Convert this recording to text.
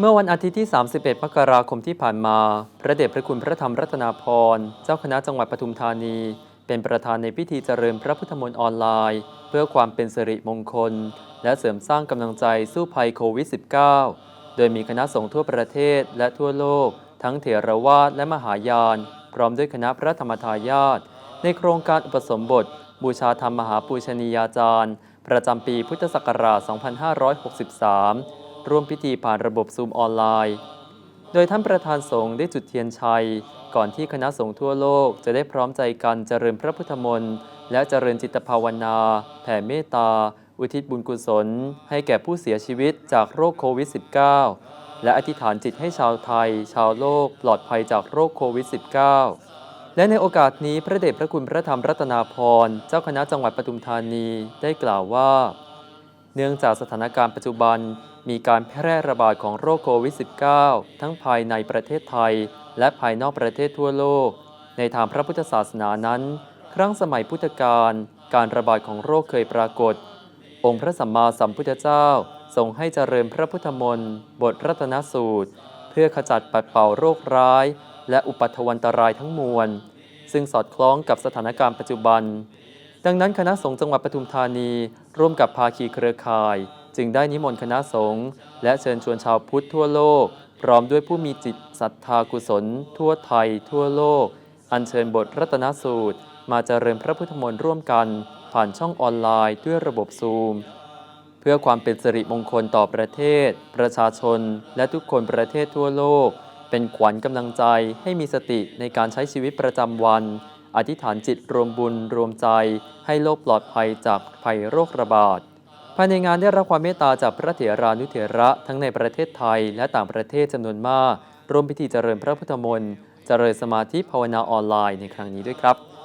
เมื่อวันอาทิตย์ที่ 31 มกราคมที่ผ่านมา พระเดชพระคุณพระธรรมรัตนาพร เจ้าคณะจังหวัดปทุมธานี เป็นประธานในพิธีเจริญพระพุทธมนต์ออนไลน์ เพื่อความเป็นสิริมงคล และเสริมสร้างกำลังใจสู้ภัยโควิด -19 โดยมีคณะสงฆ์ทั่วประเทศและทั่วโลก ทั้งเถรวาทและมหายาน พร้อมด้วยคณะพระธรรมทายาทในโครงการอุปสมบท บูชาธรรมมหาปูชนียาจารย์ ประจำปีพุทธศักราช 2563 ร่วมพิธีผ่านระบบซูมออนไลน์ โดยท่านประธานสงฆ์ได้จุดเทียนชัย ก่อนที่คณะสงฆ์ทั่วโลกจะได้พร้อมใจกันเจริญพระพุทธมนต์และเจริญจิตภาวนา แผ่เมตตา อุทิศบุญกุศล ให้แก่ผู้เสียชีวิตจากโรคโควิด -19 และอธิษฐานจิตให้ชาวไทย ชาวโลก ปลอดภัยจากโรคโควิด -19 และในโอกาสนี้พระเดชพระคุณพระธรรมรัตนาพรเจ้าคณะจังหวัดปทุมธานีได้กล่าวว่า เนื่องจากสถานการณ์ปัจจุบัน มีการแพร่ระบาดของโรคโควิด -19 ทั้งภายในประเทศไทย และภายนอกประเทศทั่วโลก ในทางพระพุทธศาสนานั้น ครั้งสมัยพุทธกาลการระบาดของโรคเคยปรากฏ องค์พระสัมมาสัมพุทธเจ้าทรงให้เจริญพระพุทธมนต์บทรัตนสูตร เพื่อขจัดปัดเป่าโรคร้าย และอุปัทวันตรายทั้งมวล ซึ่งสอดคล้องกับสถานการณ์ปัจจุบัน ดังนั้นคณะสงฆ์จังหวัดปทุมธานี ร่วมกับภาคีเครือข่าย จึงได้นิมนต์คณะสงฆ์และเชิญชวนชาวพุทธทั่วโลก พร้อมด้วยผู้มีจิตศรัทธากุศล ทั่วไทย ทั่วโลก อัญเชิญบทรัตนสูตร มาเจริญพระพุทธมนต์ร่วมกัน ผ่านช่องออนไลน์ด้วยระบบซูม เพื่อความเป็นสิริมงคลต่อประเทศ ประชาชน และทุกคนประเทศทั่วโลก เป็นขวัญกำลังใจให้มีสติในการใช้ชีวิตประจำวัน อธิษฐานจิตรวมบุญรวมใจ ให้โลกปลอดภัยจากภัยโรคระบาด ภายในงานได้รับความเมตตาจากพระเถรานุเถระทั้งในประเทศไทยและต่างประเทศจำนวนมาก ร่วมพิธีเจริญพระพุทธมนต์ เจริญสมาธิภาวนาออนไลน์ในครั้งนี้ด้วยครับ